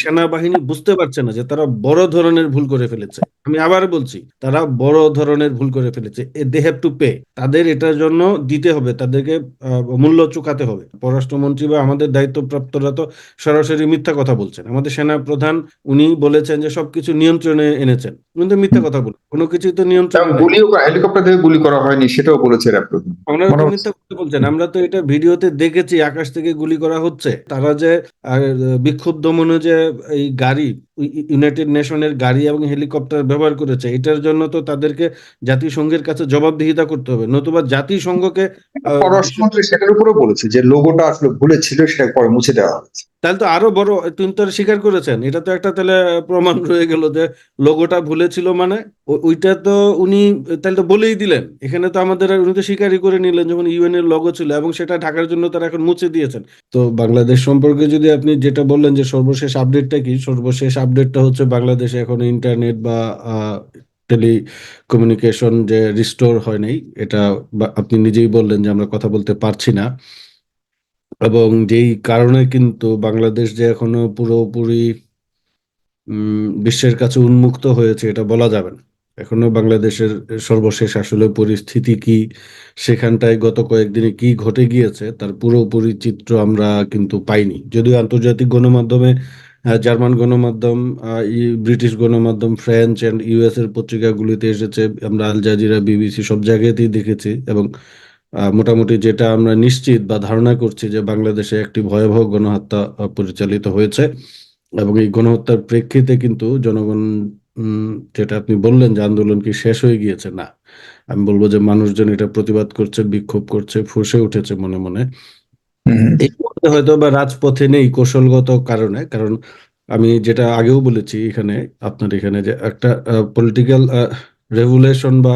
সেনাবাহিনী বুঝতে পারছে না যে তারা বড় ধরনের ভুল করে ফেলেছে। আমি আবার বলছি তারা বড় ধরনের ভুল করে ফেলেছে। দে হ্যাভ টু পে তাদের এটার জন্য দিতে হবে তাদেরকে আহ, মূল্য চুকাতে হবে। পররাষ্ট্রমন্ত্রী বা আমাদের দায়িত্বপ্রাপ্তরা তো সরাসরি মিথ্যা কথা বলছেন। আমাদের সেনা প্রধান উনি বলেছেন যে সবকিছু নিয়ন্ত্রণে এনেছেন। কিন্তু মিথ্যা কথা বলে কোনো কিছুই তো নিয়ন্ত্রণে। গুলিও হেলিকপ্টার থেকে গুলি করা হয়নি সেটাও বলেছে তো মিথ্যা কথা বলছেন। আমরা তো এটা ভিডিওতে দেখেছি আকাশ থেকে গুলি করা হচ্ছে। তারা যে বিক্ষোভ দমনে যে এই গাড়ি ইউনাইটেড নেশনের গাড়ি এবং হেলিকপ্টার ব্যবহার করেছে, এটার জন্য তো তাদেরকে জাতিসংঘের কাছে জবাবদিহিতা করতে হবে। নতুবা জাতিসংঘকে পররাষ্ট্রমন্ত্রী সেটার উপরেও বলেছে যে, লোগোটা আসলে ভুলে ছিল সেটা পরে মুছে দেওয়া হয়েছে। তাহলে তো আরও বড় তিনি তো স্বীকার করেছেন। এটা তো একটা তাহলে প্রমাণ রয়ে গেল যে লোগোটা ভুলে ছিল মানে ওইটা তো উনি তাহলে তো বলেই দিলেন। এখানে তো আমাদের উনি তো স্বীকারই করে নিলেন যখন ইউএন এর লোগো ছিল এবং সেটা ঢাকার জন্য তারা এখন মুছে দিয়েছেন। তো বাংলাদেশ সম্পর্কে যদি আপনি যেটা বললেন যে সর্বশেষ আপডেটটা কি? সর্বশেষ আপডেটটা হচ্ছে বাংলাদেশে এখন ইন্টারনেট বা টেলি কমিউনিকেশন যে রিস্টোর হয় নাই এটা বা- আপনি নিজেই বললেন যে আমরা কথা বলতে পারছি না। এবং যেই কারণে কিন্তু বাংলাদেশ যে এখনও পুরোপুরি বিশ্বের কাছে উন্মুক্ত হয়েছে, এটা বলা যাবে না। এখনও বাংলাদেশের সর্বশেষ আসলে পরিস্থিতি কি, সেখানটায় গত কয়েকদিনে কি ঘটে গিয়েছে, তার পুরোপুরি চিত্র আমরা কিন্তু পাইনি। যদিও আন্তর্জাতিক গণমাধ্যমে জার্মান গণমাধ্যম ব্রিটিশ গণমাধ্যম, ফ্রেঞ্চ অ্যান্ড ইউএস এর পত্রিকাগুলিতে এসেছে। আমরা আল জাজিরা, বিবিসি সব জায়গাতেই দেখেছি এবং মোটামুটি যেটা আমরা নিশ্চিত বা ধারণা করছি যে বাংলাদেশে একটি ভয়াবহ গণহত্যা পরিচালিত হয়েছে এবং এই গণহত্যার প্রেক্ষিতে কিন্তু জনগণ যেটা আপনি বললেন যে আন্দোলন কি শেষ হয়ে গিয়েছে? না। আমি বলব যে মানুষজন এটা প্রতিবাদ করছে বিক্ষোভ করছে ফুঁসে উঠেছে মনে মনে। এই মুহূর্তে হয়তো বা রাজপথে নেই কৌশলগত কারণে কারণ আমি যেটা আগেও বলেছি এখানে আপনার এখানে যে একটা পলিটিক্যাল রেভুলেশন বা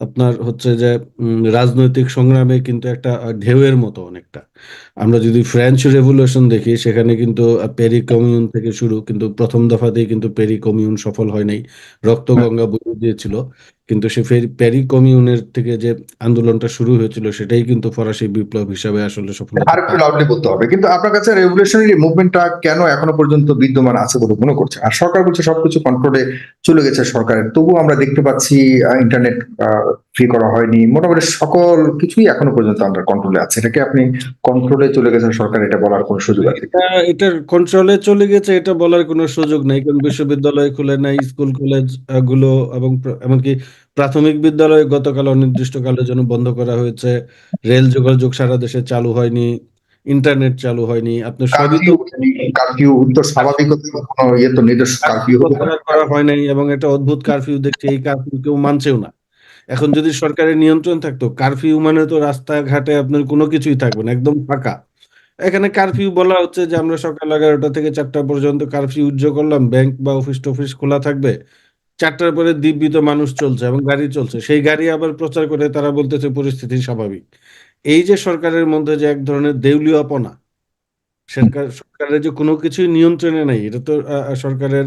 আপনার হচ্ছে যে উম, রাজনৈতিক সংগ্রামে কিন্তু একটা ঢেউয়ের মতো অনেকটা। আমরা যদি ফ্রেঞ্চ রেভলিউশন দেখি সেখানে কিন্তু পেরি কমিউন থেকে শুরু কিন্তু প্রথম দফাতেই কিন্তু পেরি কমিউন সফল হয় নাই রক্ত গঙ্গা বুঝে দিয়েছিল। কিন্তু সে ফেরি- পেরি কমিউনের থেকে যে আন্দোলনটা শুরু হয়েছিল সেটাই কিন্তু ফরাসি বিপ্লব হিসাবে আসলে সফলতা আর একটু লাউডলি বলতে হবে। কিন্তু আপনার কাছে রেভলিউশনারি মুভমেন্টটা কেন এখনও পর্যন্ত বিদ্যমান আছে বলে মনে করছে? আর সরকার বলছে সবকিছু কন্ট্রোলে চলে গেছে সরকারের। তবুও আমরা দেখতে পাচ্ছি ইন্টারনেট ফ্রি করা হয়নি। মোটামুটি সকল কিছুই এখনও পর্যন্ত আমরা কন্ট্রোলে আছে। এটাকে আপনি কন্ট্রোলে চলে গেছে সরকার? এটা বলার কোনো সুযোগ আছে এটা এটার কন্ট্রোলে চলে গেছে এটা বলার কোনো সুযোগ নাই। কারণ বিশ্ববিদ্যালয় খুলে নাই স্কুল কলেজগুলো এবং এমনকি প্রাথমিক বিদ্যালয় গতকাল অনির্দিষ্টকালের জন্য বন্ধ করা হয়েছে। রেল যোগাযোগ সারা দেশে চালু হয়নি ইন্টারনেট চালু হয়নি। আপনি সবই তো কারফিউ তো স্বাভাবিকতার কোনো ইয়ে তো নির্দেশ কারফিউ করা হয় নাই এবং একটা অদ্ভুত কারফিউ দেখছি এই কারফিউ কেউ মানছেও না। এখন যদি সরকারের নিয়ন্ত্রণ থাকতো কারফিউ মানে তো রাস্তাঘাটে আপনার কোনো কিছুই থাকবে না একদম ফাঁকা। এখানে কারফিউ বলা হচ্ছে যে আমরা সকাল এগারোটা থেকে চারটা পর্যন্ত কারফিউ উজ্জ করলাম ব্যাংক বা অফিস টফিস খোলা থাকবে। চারটার পরে দিব্যিত মানুষ চলছে এবং গাড়ি চলছে। সেই গাড়ি আবার প্রচার করে তারা বলতেছে পরিস্থিতি স্বাভাবিক। এই যে সরকারের মধ্যে যে এক ধরনের দেউলিয়াপনা, সরকার, সরকারের যে কোনো কিছুই নিয়ন্ত্রণে নাই, এটা তো সরকারের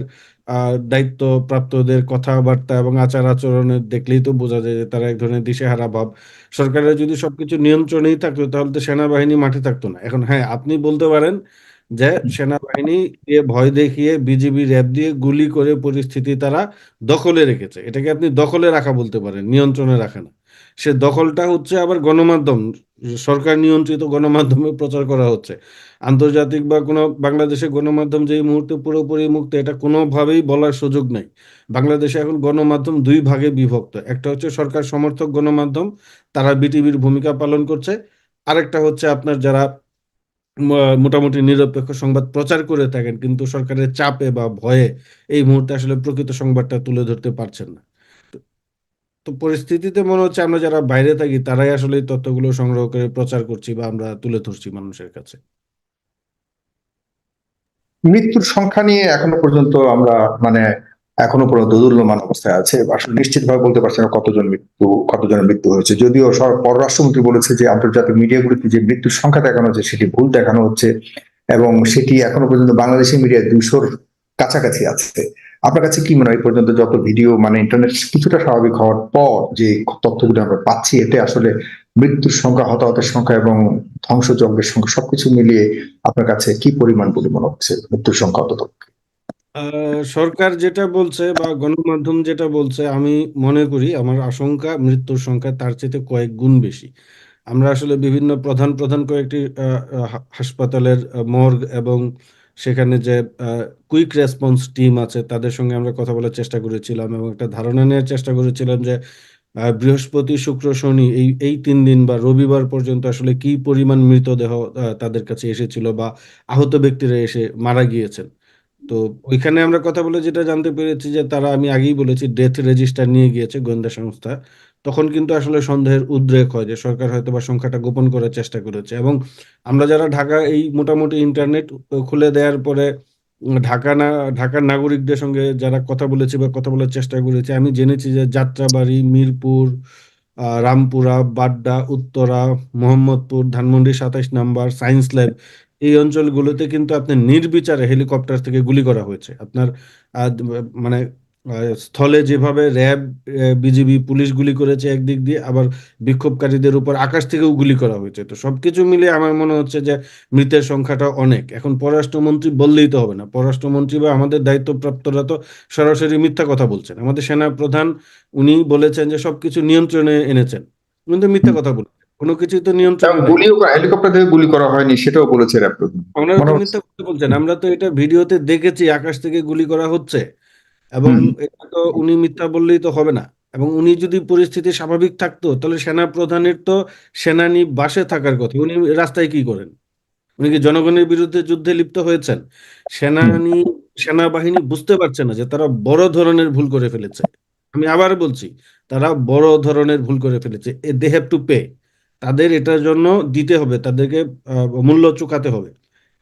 দায়িত্ব প্রাপ্তদের কথাবার্তা এবং আচার আচরণে দেখলেই তো বোঝা যায় যে তারা এক ধরনের দিশেহারা ভাব। সরকারের যদি সবকিছু নিয়ন্ত্রণেই থাকতো, তাহলে তো সেনাবাহিনী মাঠে থাকতো না। এখন হ্যাঁ আপনি বলতে পারেন যে সেনাবাহিনী দিয়ে ভয় দেখিয়ে বিজিবি র্যাব দিয়ে গুলি করে পরিস্থিতি তারা দখলে রেখেছে। এটাকে আপনি দখলে রাখা বলতে পারেন, নিয়ন্ত্রণে রাখা না। সে দখলটা হচ্ছে আবার গণমাধ্যম, সরকার নিয়ন্ত্রিত গণমাধ্যমে প্রচার করা হচ্ছে। আন্তর্জাতিক বা কোনো বাংলাদেশের গণমাধ্যম যে মুহূর্তে পুরোপুরি মুক্ত, এটা কোনোভাবেই বলার সুযোগ নাই। বাংলাদেশে এখন গণমাধ্যম দুই ভাগে বিভক্ত। একটা হচ্ছে সরকার সমর্থক গণমাধ্যম, তারা বিটিভির ভূমিকা পালন করছে। আরেকটা হচ্ছে আপনার যারা মোটামুটি নিরপেক্ষ সংবাদ প্রচার করে থাকেন, কিন্তু সরকারের চাপে বা ভয়ে এই মুহূর্তে আসলে প্রকৃত সংবাদটা তুলে ধরতে পারছেন না। তো- পরিস্থিতিতে মনে হচ্ছে আমরা যারা বাইরে থাকি, তারাই আসলে এই তথ্যগুলো সংগ্রহ করে প্রচার করছি বা আমরা তুলে ধরছি মানুষের কাছে। মৃত্যুর সংখ্যা নিয়ে এখনও পর্যন্ত আমরা মানে এখনও পর্যন্ত দুর্লমান অবস্থায় আছে। আসলে নিশ্চিত ভাবে বলতে পারছি না কতজন মৃত্যু, কতজনের মৃত্যু হয়েছে। যদিও পররাষ্ট্রমন্ত্রী বলেছে যে আন্তর্জাতিক মিডিয়াগুলিতে যে মৃত্যুর সংখ্যা দেখানো হচ্ছে, সেটি ভুল দেখানো হচ্ছে এবং সেটি এখনও পর্যন্ত বাংলাদেশি মিডিয়ায় দুইশোর কাছাকাছি আছে। আপনার কাছে কি মনে হয় পর্যন্ত যত ভিডিও মানে ইন্টারনেট কিছুটা স্বাভাবিক হওয়ার পর যে তথ্যগুলো আমরা পাচ্ছি, এতে আসলে মৃত্যুর সংখ্যা, হতাহতের সংখ্যা এবং ধ্বংসযজ্ঞের সংখ্যা সবকিছু মিলিয়ে আপনার কাছে কি পরিমাণ বলে মনে হচ্ছে? মৃত্যুর সংখ্যা অন্তত আহ, সরকার যেটা বলছে বা গণমাধ্যম যেটা বলছে আমি মনে করি আমার আশঙ্কা মৃত্যুর সংখ্যা তার চেয়ে কয়েক গুণ বেশি। আমরা আসলে বিভিন্ন প্রধান প্রধান কয়েকটি আহ, হা- হাসপাতালের মর্গ এবং সেখানে যে কুইক রেসপন্স টিম আছে তাদের সঙ্গে আমরা কথা বলার চেষ্টা করেছিলাম এবং একটা ধারণা নেওয়ার চেষ্টা করেছিলাম যে আহ, বৃহস্পতি শুক্র শনি এই এই তিন দিন বা রবিবার পর্যন্ত আসলে কি পরিমাণ মৃতদেহ আহ, তাদের কাছে এসেছিল বা আহত ব্যক্তিরা এসে মারা গিয়েছেন। তো ওইখানে আমরা কথা বলে যেটা জানতে পেরেছি যে তারা, আমি আগেই বলেছি ডেথ রেজিস্টার নিয়ে গিয়েছে গোয়েন্দা সংস্থা। তখন কিন্তু আসলে সন্দেহের উদ্রেক হয় যে সরকার হয়তো বা সংখ্যাটা গোপন করার চেষ্টা করেছে। এবং আমরা যারা ঢাকা, এই মোটামুটি ইন্টারনেট খুলে দেওয়ার পরে ঢাকা না, ঢাকার নাগরিকদের সঙ্গে যারা কথা বলেছি বা কথা বলার চেষ্টা করেছি, আমি জেনেছি যে যাত্রাবাড়ি, মিরপুর রামপুরা, বাড্ডা, উত্তরা, মোহাম্মদপুর, ধানমন্ডি সাতাইশ নাম্বার, সায়েন্স ল্যাব এই অঞ্চলগুলোতে কিন্তু আপনার নির্বিচারে হেলিকপ্টার থেকে গুলি করা হয়েছে। আপনার মানে স্থলে যেভাবে র্যাব বিজিবি, পুলিশ গুলি করেছে একদিক দিয়ে, আবার বিক্ষোভকারীদের উপর আকাশ থেকেও গুলি করা হয়েছে। তো সবকিছু মিলে আমার মনে হচ্ছে যে মৃতের সংখ্যাটা অনেক। এখন পররাষ্ট্রমন্ত্রী বললেই তো হবে না। পররাষ্ট্রমন্ত্রী বা আমাদের দায়িত্বপ্রাপ্তরা তো সরাসরি মিথ্যা কথা বলছেন। আমাদের সেনা প্রধান উনি বলেছেন যে সবকিছু নিয়ন্ত্রণে এনেছেন। কিন্তু মিথ্যা কথা বলছেন। কোনো কিছুই তো নিয়ন্ত্রণে গুলিও হেলিকপ্টার থেকে গুলি করা হয়নি সেটাও বলেছে র্যাব ওনারা তো হচ্ছে মিথ্যা বলছেন। আমরা তো এটা ভিডিওতে দেখেছি আকাশ থেকে গুলি করা হচ্ছে। এবং এটা তো উনি মিথ্যা বললেই তো হবে না। এবং উনি যদি পরিস্থিতি স্বাভাবিক থাকতো তাহলে সেনা প্রধানের তো সেনানি বাসে থাকার কথা। উনি রাস্তায় কি করেন? উনি কি জনগণের বিরুদ্ধে যুদ্ধে লিপ্ত হয়েছেন? সেনানি সেনাবাহিনী বুঝতে পারছে না যে তারা বড় ধরনের ভুল করে ফেলেছে। আমি আবার বলছি তারা বড় ধরনের ভুল করে ফেলেছে। দে হ্যাভ টু পে তাদের এটার জন্য দিতে হবে তাদেরকে মূল্য চুকাতে হবে।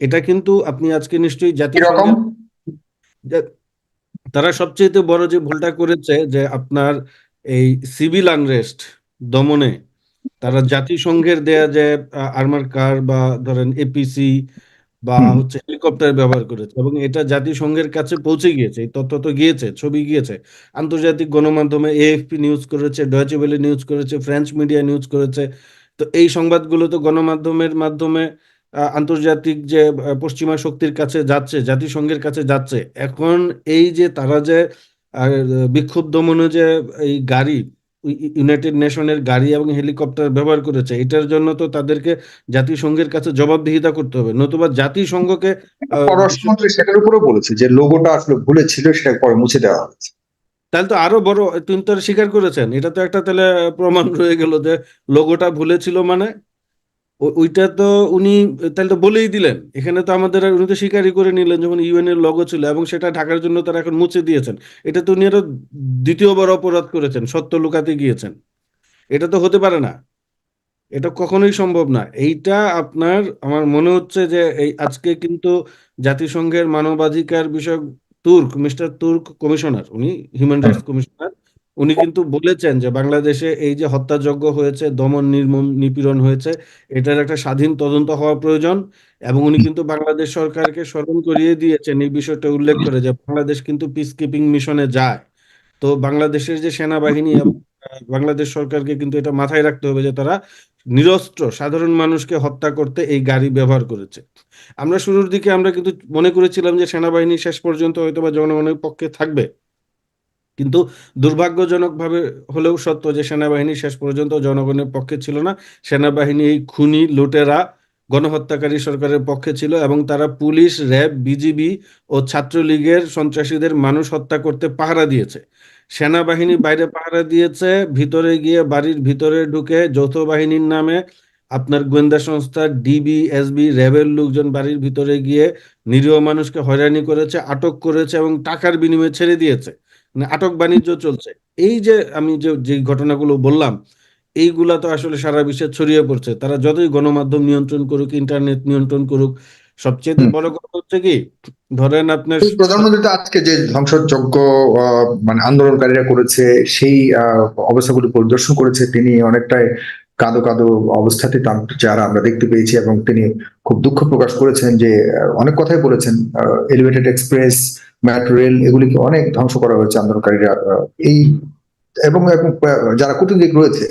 এটা কিন্তু আপনি আজকে নিশ্চয়ই কীরকম? জাতিসংঘের যে- তারা সবচেয়ে বড় যে ভুলটা করেছে যে আপনার এই সিভিল আনরেস্ট দমনে তারা জাতিসংঘের দেয়া যে আর্মার কার বা ধরেন এপিসি বা হচ্ছে হেলিকপ্টার ব্যবহার করেছে এবং এটা জাতিসংঘের কাছে পৌঁছে গিয়েছে এই তথ্য তো গিয়েছে ছবি গিয়েছে। আন্তর্জাতিক গণমাধ্যমে এএফপি নিউজ করেছে ডয়েচে নিউজ করেছে ফ্রেঞ্চ মিডিয়া নিউজ করেছে তো এই সংবাদগুলো তো গণমাধ্যমের মাধ্যমে আন্তর্জাতিক যে পশ্চিমা শক্তির কাছে যাচ্ছে, জাতিসংঘের কাছে যাচ্ছে। এখন এই যে তারা যে বিক্ষোভ দমনে যে, এই গাড়ি ইউনাইটেড নেশনের গাড়ি এবং হেলিকপ্টার ব্যবহার করেছে, এটার জন্য তো তাদেরকে জাতিসংঘের কাছে জবাবদিহিতা করতে হবে। নতুবা জাতিসংঘকে পররাষ্ট্রমন্ত্রী সেটার উপরেও বলেছে যে, লোগোটা আসলে ভুলে ছিল সেটা পরে মুছে দেওয়া হয়েছে। তাহলে তো আরও বড় তিনি তো স্বীকার করেছেন। এটা তো একটা তাহলে প্রমাণ রয়ে গেল যে লোগোটা ভুলে ছিল মানে ওইটা তো উনি, তাহলে তো বলেই দিলেন। এখানে তো আমাদের, উনি তো স্বীকারই করে নিলেন যখন ইউএন এর লোগো ছিল এবং সেটা ঢাকার জন্য তারা এখন মুছে দিয়েছেন। এটা তো উনি আরও দ্বিতীয়বার অপরাধ করেছেন, সত্য লুকাতে গিয়েছেন। এটা তো হতে পারে না। এটা কখনোই সম্ভব না। এইটা আপনার, আমার মনে হচ্ছে যে এই আজকে কিন্তু জাতিসংঘের মানবাধিকার বিষয়ক তুর্ক মিস্টার তুর্ক কমিশনার উনি হিউম্যান রাইটস কমিশনার উনি কিন্তু বলেছেন যে বাংলাদেশে এই যে হত্যাযজ্ঞ হয়েছে দমন নির্মম নিপীড়ন হয়েছে এটার একটা স্বাধীন তদন্ত হওয়া প্রয়োজন এবং উনি কিন্তু বাংলাদেশ সরকারকে স্মরণ করিয়ে দিয়েছেন এই বিষয়টা উল্লেখ করে যে বাংলাদেশ কিন্তু পিস কিপিং মিশনে যায়। তো বাংলাদেশের যে সেনাবাহিনী এবং বাংলাদেশ সরকারকে কিন্তু এটা মাথায় রাখতে হবে যে তারা নিরস্ত্র, সাধারণ মানুষকে হত্যা করতে এই গাড়ি ব্যবহার করেছে। আমরা শুরুর দিকে আমরা কিন্তু মনে করেছিলাম যে সেনাবাহিনী শেষ পর্যন্ত হয়তো বা জনগণের পক্ষে থাকবে। কিন্তু দুর্ভাগ্যজনকভাবে হলেও সত্য যে সেনাবাহিনী শেষ পর্যন্ত জনগণের পক্ষে ছিল না। সেনাবাহিনী এই খুনি, লুটেরা, গণহত্যাকারী সরকারের পক্ষে ছিল এবং তারা পুলিশ, র্যাব, বিজিবি ও ছাত্রলীগের সন্ত্রাসীদের মানুষ হত্যা করতে পাহারা দিয়েছে। সেনাবাহিনী বাইরে পাহারা দিয়েছে, ভিতরে গিয়ে বাড়ির ভিতরে ঢুকে যৌথ বাহিনীর নামে আপনার গোয়েন্দা সংস্থা ডিবি এসবি র্যাবের লোকজন বাড়ির ভিতরে গিয়ে নিরীহ মানুষকে হয়রানি করেছে, আটক করেছে এবং টাকার বিনিময়ে ছেড়ে দিয়েছে। মানে আটক বাণিজ্য চলছে। এই যে আমি যে যে ঘটনাগুলো বললাম, এইগুলা তো আসলে সারা বিশ্বে ছড়িয়ে পড়ছে। তারা যতই গণমাধ্যম নিয়ন্ত্রণ করুক, ইন্টারনেট নিয়ন্ত্রণ করুক সবচেয়ে বড় কথা হচ্ছে কি ধরেন আপনার প্রধানমন্ত্রী তো আজকে যে ধ্বংসযজ্ঞ মানে আন্দোলনকারীরা করেছে সেই অবস্থাগুলি পরিদর্শন করেছে তিনি অনেকটাই কাঁদো কাঁদো অবস্থাতে তার যারা আমরা দেখতে পেয়েছি এবং তিনি খুব দুঃখ প্রকাশ করেছেন যে অনেক কথাই বলেছেন এলিভেটেড এক্সপ্রেস মেট্রো রেল এগুলিকে অনেক ধ্বংস করা হয়েছে আন্দোলনকারীরা এই এবং যারা কূটনীতিক রয়েছে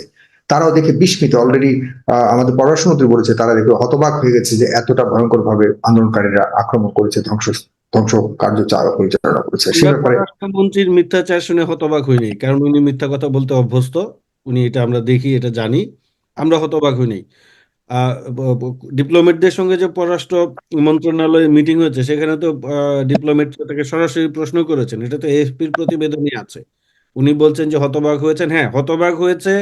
তারাও দেখে বিস্মিত। অলরেডি আমাদের পররাষ্ট্রমন্ত্রী বলেছে তারা দেখে হতবাক হয়ে গেছে যে এতটা ভয়ঙ্কর ভাবে আন্দোলনকারীরা আক্রমণ করেছে ধ্বংস ধ্বংস কার্য পরিচালনা করেছে। সে ব্যাপারে পররাষ্ট্রমন্ত্রীর মিথ্যাচার শুনে হতবাক হইনি কারণ উনি মিথ্যা কথা বলতে অভ্যস্ত উনি এটা আমরা দেখি এটা জানি আমরা হতবাক হইনি ব- ব- ডিপ্লোমেটদের সঙ্গে যে পররাষ্ট্র মন্ত্রণালয়ে মিটিং হয়েছে সেখানে তো ডিপ্লোমেট তাকে সরাসরি প্রশ্ন করেছেন এটা তো এএফপির প্রতিবেদনই আছে। উনি বলছেন যে হতবাক হয়েছেন হ্যাঁ হতবাক হয়েছে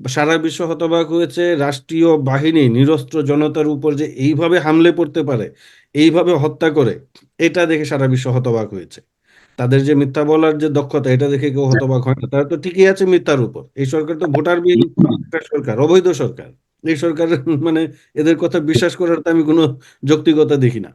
সারা বিশ্ব হতবাক হয়েছে, রাষ্ট্রীয় বাহিনী, নিরস্ত্র জনতার উপর যে এইভাবে হামলে পড়তে পারে, এইভাবে হত্যা করে, এটা দেখে সারা বিশ্ব হতবাক হয়েছে। তাদের যে মিথ্যা বলার যে দক্ষতা, এটা দেখে কেউ হতবাক হয় না। তারা তো ঠিকই আছে মিথ্যার উপর। এই সরকার তো ভোটারবিহীন একটা সরকার, অবৈধ সরকার। এই সরকার মানে এদের কথা বিশ্বাস করার তো আমি কোনো যৌক্তিকতা দেখি না।